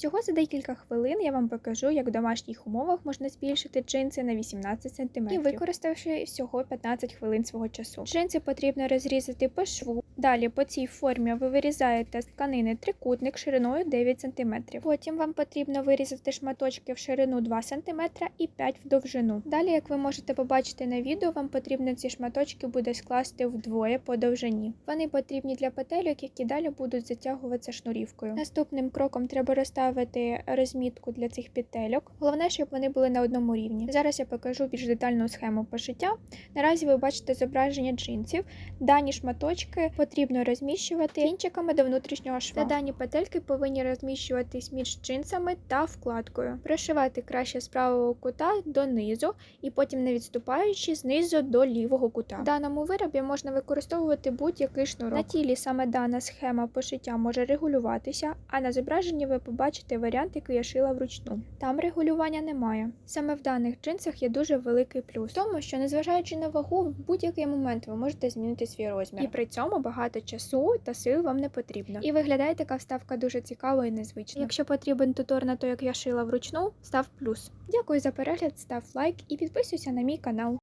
Всього за декілька хвилин я вам покажу, як в домашніх умовах можна збільшити джинси на 18 см і використавши всього 15 хвилин свого часу. Джинси потрібно розрізати по шву. Далі по цій формі ви вирізаєте з тканини трикутник шириною 9 см. Потім вам потрібно вирізати шматочки в ширину 2 см і 5 в довжину. Далі, як ви можете побачити на відео, вам потрібно ці шматочки буде скласти вдвоє по довжині. Вони потрібні для петельок, які далі будуть затягуватися шнурівкою. Наступним кроком треба розставити розмітку для цих петельок. Головне, щоб вони були на одному рівні. Зараз я покажу більш детальну схему пошиття. Наразі ви бачите зображення джинсів. Дані шматочки потрібно розміщувати кінчиками до внутрішнього шва. Та дані петельки повинні розміщуватись між джинсами та вкладкою. Прошивати краще з правого кута донизу і потім не відступаючи знизу до лівого кута. В даному виробі можна використовувати будь-який шнурок. На тілі саме дана схема пошиття може регулюватися, а на зображенні ви побачите варіант, який я шила вручну. Там регулювання немає. Саме в даних джинсах є дуже великий плюс тому, що незважаючи на вагу, в будь-який момент ви можете змінити свій розмір. І при цьому багато часу та сил вам не потрібно. І виглядає така вставка дуже цікаво і незвично. Якщо потрібен тутор на то, як я шила вручну, став плюс. Дякую за перегляд, став лайк і підписуйся на мій канал.